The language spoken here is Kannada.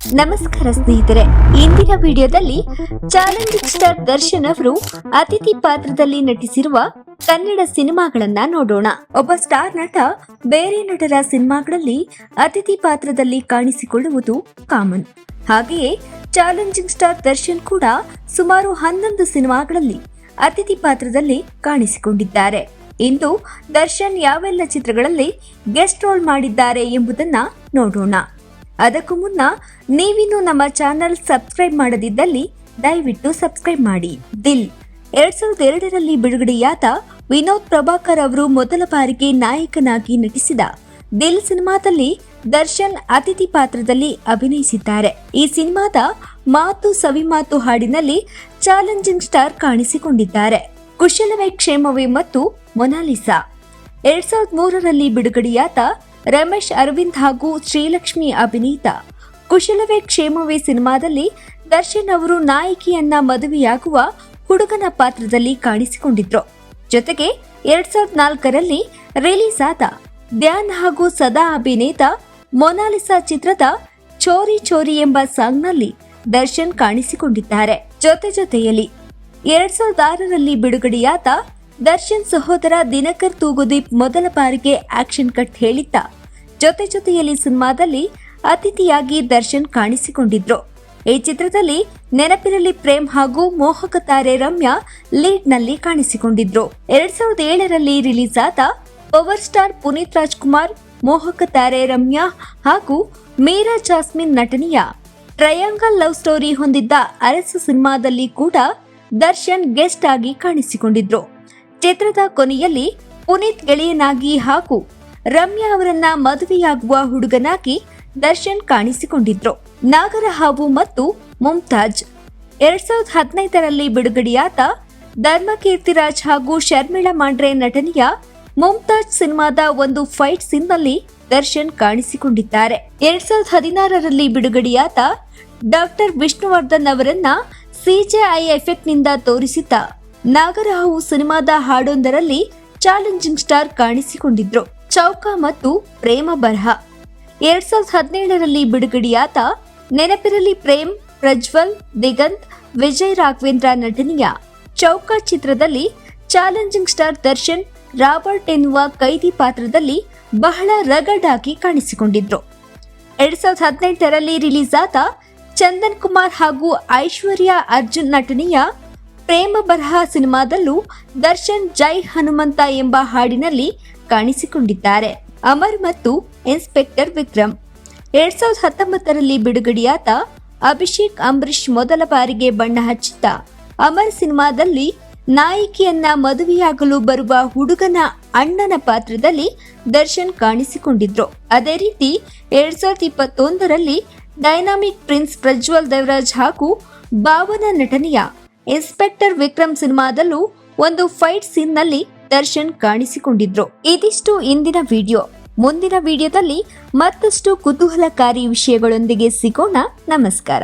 ನಮಸ್ಕಾರ ಸ್ನೇಹಿತರೆ, ಇಂದಿನ ವಿಡಿಯೋದಲ್ಲಿ ಚಾಲೆಂಜಿಂಗ್ ಸ್ಟಾರ್ ದರ್ಶನ್ ಅವರು ಅತಿಥಿ ಪಾತ್ರದಲ್ಲಿ ನಟಿಸಿರುವ ಕನ್ನಡ ಸಿನಿಮಾಗಳನ್ನ ನೋಡೋಣ. ಒಬ್ಬ ಸ್ಟಾರ್ ನಟ, ಬೇರೆ ನಟರ ಸಿನಿಮಾಗಳಲ್ಲಿ ಅತಿಥಿ ಪಾತ್ರದಲ್ಲಿ ಕಾಣಿಸಿಕೊಳ್ಳುವುದು ಕಾಮನ್. ಹಾಗೆಯೇ ಚಾಲೆಂಜಿಂಗ್ ಸ್ಟಾರ್ ದರ್ಶನ್ ಕೂಡ ಸುಮಾರು ಹನ್ನೊಂದು ಸಿನಿಮಾಗಳಲ್ಲಿ ಅತಿಥಿ ಪಾತ್ರದಲ್ಲಿ ಕಾಣಿಸಿಕೊಂಡಿದ್ದಾರೆ. ಇಂದು ದರ್ಶನ್ ಯಾವೆಲ್ಲ ಚಿತ್ರಗಳಲ್ಲಿ ಗೆಸ್ಟ್ ರೋಲ್ ಮಾಡಿದ್ದಾರೆ ಎಂಬುದನ್ನ ನೋಡೋಣ. ಅದಕ್ಕೂ ಮುನ್ನ ನೀವಿನ್ನು ನಮ್ಮ ಚಾನೆಲ್ ಸಬ್ಸ್ಕ್ರೈಬ್ ಮಾಡದಿದ್ದಲ್ಲಿ ದಯವಿಟ್ಟು ಸಬ್ಸ್ಕ್ರೈಬ್ ಮಾಡಿ. ದಿಲ್. ಎರಡ್ ಸಾವಿರದ ಎರಡರಲ್ಲಿ ಬಿಡುಗಡೆಯಾದ ವಿನೋದ್ ಪ್ರಭಾಕರ್ ಅವರು ಮೊದಲ ಬಾರಿಗೆ ನಾಯಕನಾಗಿ ನಟಿಸಿದ ದಿಲ್ ಸಿನಿಮಾದಲ್ಲಿ ದರ್ಶನ್ ಅತಿಥಿ ಪಾತ್ರದಲ್ಲಿ ಅಭಿನಯಿಸಿದ್ದಾರೆ. ಈ ಸಿನಿಮಾದ ಮಾತು ಸವಿಮಾತು ಹಾಡಿನಲ್ಲಿ ಚಾಲೆಂಜಿಂಗ್ ಸ್ಟಾರ್ ಕಾಣಿಸಿಕೊಂಡಿದ್ದಾರೆ. ಕುಶಲವೇ ಕ್ಷೇಮವೇ ಮತ್ತು ಮೊನಾಲಿಸಾ. ಎರಡ್ ಸಾವಿರದ ಮೂರರಲ್ಲಿ ಬಿಡುಗಡೆಯಾದ ರಮೇಶ್ ಅರವಿಂದ್ ಹಾಗೂ ಶ್ರೀಲಕ್ಷ್ಮಿ ಅಭಿನೀತ. ಕುಶಲವೇ ಕ್ಷೇಮವೇ ಸಿನಿಮಾದಲ್ಲಿ ದರ್ಶನ್ ಅವರು ನಾಯಕಿಯನ್ನ ಮದುವೆಯಾಗುವ ಹುಡುಗನ ಪಾತ್ರದಲ್ಲಿ ಕಾಣಿಸಿಕೊಂಡಿದ್ರು. ಜೊತೆಗೆ ಎರಡ್ ಸಾವಿರದ ನಾಲ್ಕರಲ್ಲಿ ರಿಲೀಸ್ ಆದ ಧ್ಯಾನ್ ಹಾಗೂ ಸದಾ ಅಭಿನೇತ ಮೊನಾಲಿಸಾ ಚಿತ್ರದ ಚೋರಿ ಚೋರಿ ಎಂಬ ಸಾಂಗ್ನಲ್ಲಿ ದರ್ಶನ್ ಕಾಣಿಸಿಕೊಂಡಿದ್ದಾರೆ. ಜೊತೆ ಜೊತೆಯಲ್ಲಿ ಎರಡ್ ಸಾವಿರದ ಆರರಲ್ಲಿ ಬಿಡುಗಡೆಯಾದ ದರ್ಶನ್ ಸಹೋದರ ದಿನಕರ್ ತೂಗುದೀಪ್ ಮೊದಲ ಬಾರಿಗೆ ಆಕ್ಷನ್ ಕಟ್ ಹೇಳಿದ್ದ ಜೊತೆ ಜೊತೆಯಲ್ಲಿ ಸಿನಿಮಾದಲ್ಲಿ ಅತಿಥಿಯಾಗಿ ದರ್ಶನ್ ಕಾಣಿಸಿಕೊಂಡಿದ್ರು. ಈ ಚಿತ್ರದಲ್ಲಿ ನೆನಪಿರಲಿ ಪ್ರೇಮ್ ಹಾಗೂ ಮೋಹಕ ತಾರೆ ರಮ್ಯಾ ಲೀಡ್ನಲ್ಲಿ ಕಾಣಿಸಿಕೊಂಡಿದ್ರು. ಎರಡ್ ಸಾವಿರದ ಏಳರಲ್ಲಿ ರಿಲೀಸ್ ಆದ ಪವರ್ ಸ್ಟಾರ್ ಪುನೀತ್ ರಾಜ್ಕುಮಾರ್, ಮೋಹಕ ತಾರೆ ರಮ್ಯಾ ಹಾಗೂ ಮೀರಾ ಜಾಸ್ಮಿನ್ ನಟನೆಯ ಟ್ರಯಾಂಗಲ್ ಲವ್ ಸ್ಟೋರಿ ಹೊಂದಿದ್ದ ಅರಸು ಸಿನಿಮಾದಲ್ಲಿ ಕೂಡ ದರ್ಶನ್ ಗೆಸ್ಟ್ ಆಗಿ ಕಾಣಿಸಿಕೊಂಡಿದ್ರು. ಚಿತ್ರದ ಕೊನೆಯಲ್ಲಿ ಪುನೀತ್ ಗೆಳೆಯನಾಗಿ ಹಾಗೂ ರಮ್ಯಾ ಅವರನ್ನ ಮದುವೆಯಾಗುವ ಹುಡುಗನಾಗಿ ದರ್ಶನ್ ಕಾಣಿಸಿಕೊಂಡಿದ್ರು. ನಾಗರಹಾವು ಮತ್ತು ಮುಮ್ತಾಜ್. ಎರಡ್ ಸಾವಿರದ ಹದಿನೈದರಲ್ಲಿ ಬಿಡುಗಡೆಯಾದ ಧರ್ಮಕೀರ್ತಿರಾಜ್ ಹಾಗೂ ಶರ್ಮಿಳಾ ಮಾಂಡ್ರೆ ನಟನೆಯ ಮುಮ್ತಾಜ್ ಸಿನಿಮಾದ ಒಂದು ಫೈಟ್ ಸೀನ್ನಲ್ಲಿ ದರ್ಶನ್ ಕಾಣಿಸಿಕೊಂಡಿದ್ದಾರೆ. ಎರಡ್ ಸಾವಿರದ ಹದಿನಾರರಲ್ಲಿ ಬಿಡುಗಡೆಯಾದ ಡಾಕ್ಟರ್ ವಿಷ್ಣುವರ್ಧನ್ ಅವರನ್ನ ಸಿಜೆಐ ಎಫೆಕ್ಟ್ನಿಂದ ತೋರಿಸಿದ್ದ ನಾಗರಹಾವು ಸಿನಿಮಾದ ಹಾಡೊಂದರಲ್ಲಿ ಚಾಲೆಂಜಿಂಗ್ ಸ್ಟಾರ್ ಕಾಣಿಸಿಕೊಂಡಿದ್ರು. ಚೌಕ ಮತ್ತು ಪ್ರೇಮ ಬರಹ. ಎರಡ್ ಸಾವಿರದ ಹದಿನೇಳರಲ್ಲಿ ಬಿಡುಗಡೆಯಾದ ನೆನಪಿರಲಿ ಪ್ರೇಮ್, ಪ್ರಜ್ವಲ್, ದಿಗಂತ್, ವಿಜಯ್ ರಾಘವೇಂದ್ರ ನಟನೆಯ ಚೌಕ ಚಿತ್ರದಲ್ಲಿ ಚಾಲೆಂಜಿಂಗ್ ಸ್ಟಾರ್ ದರ್ಶನ್, ರಾಬರ್ಟ್ ಎನ್ನುವ ಕೈದಿ ಪಾತ್ರದಲ್ಲಿ ಬಹಳ ರಗಡ್ ಆಗಿ ಕಾಣಿಸಿಕೊಂಡಿದ್ರು. ಎರಡ್ ಸಾವಿರದ ಹದಿನೆಂಟರಲ್ಲಿ ರಿಲೀಸ್ ಆದ ಚಂದನ್ ಕುಮಾರ್ ಹಾಗೂ ಐಶ್ವರ್ಯ ಅರ್ಜುನ್ ನಟನೆಯ ಪ್ರೇಮ ಬರಹ ಸಿನಿಮಾದಲ್ಲೂ ದರ್ಶನ್ ಜೈ ಹನುಮಂತ ಎಂಬ ಹಾಡಿನಲ್ಲಿ ಕಾಣಿಸಿಕೊಂಡಿದ್ದಾರೆ. ಅಮರ್ ಮತ್ತು ಇನ್ಸ್ಪೆಕ್ಟರ್ ವಿಕ್ರಮ್. ಎರಡ್ ಸಾವಿರದ ಹತ್ತೊಂಬತ್ತರಲ್ಲಿ ಬಿಡುಗಡೆಯಾದ ಅಭಿಷೇಕ್ ಅಂಬರೀಷ್ ಮೊದಲ ಬಾರಿಗೆ ಬಣ್ಣ ಹಚ್ಚಿದ್ದ. ಅಮರ್ ಸಿನಿಮಾದಲ್ಲಿ ನಾಯಕಿಯನ್ನ ಮದುವೆಯಾಗಲು ಬರುವ ಹುಡುಗನ ಅಣ್ಣನ ಪಾತ್ರದಲ್ಲಿ ದರ್ಶನ್ ಕಾಣಿಸಿಕೊಂಡಿದ್ರು. ಅದೇ ರೀತಿ ಎರಡ್ ಸಾವಿರದ ಇಪ್ಪತ್ತೊಂದರಲ್ಲಿ ಡೈನಾಮಿಕ್ ಪ್ರಿನ್ಸ್ ಪ್ರಜ್ವಲ್ ದೇವರಾಜ್ ಹಾಗೂ ಭಾವನ ನಟನೆಯ ಇನ್ಸ್ಪೆಕ್ಟರ್ ವಿಕ್ರಮ್ ಸಿನಿಮಾದಲ್ಲೂ ಒಂದು ಫೈಟ್ ಸೀನ್ನಲ್ಲಿ ದರ್ಶನ್ ಕಾಣಿಸಿಕೊಂಡಿದ್ರು. ಇದಿಷ್ಟು ಇಂದಿನ ವಿಡಿಯೋ. ಮುಂದಿನ ವಿಡಿಯೋದಲ್ಲಿ ಮತ್ತಷ್ಟು ಕುತೂಹಲಕಾರಿ ವಿಷಯಗಳೊಂದಿಗೆ ಸಿಗೋಣ. ನಮಸ್ಕಾರ.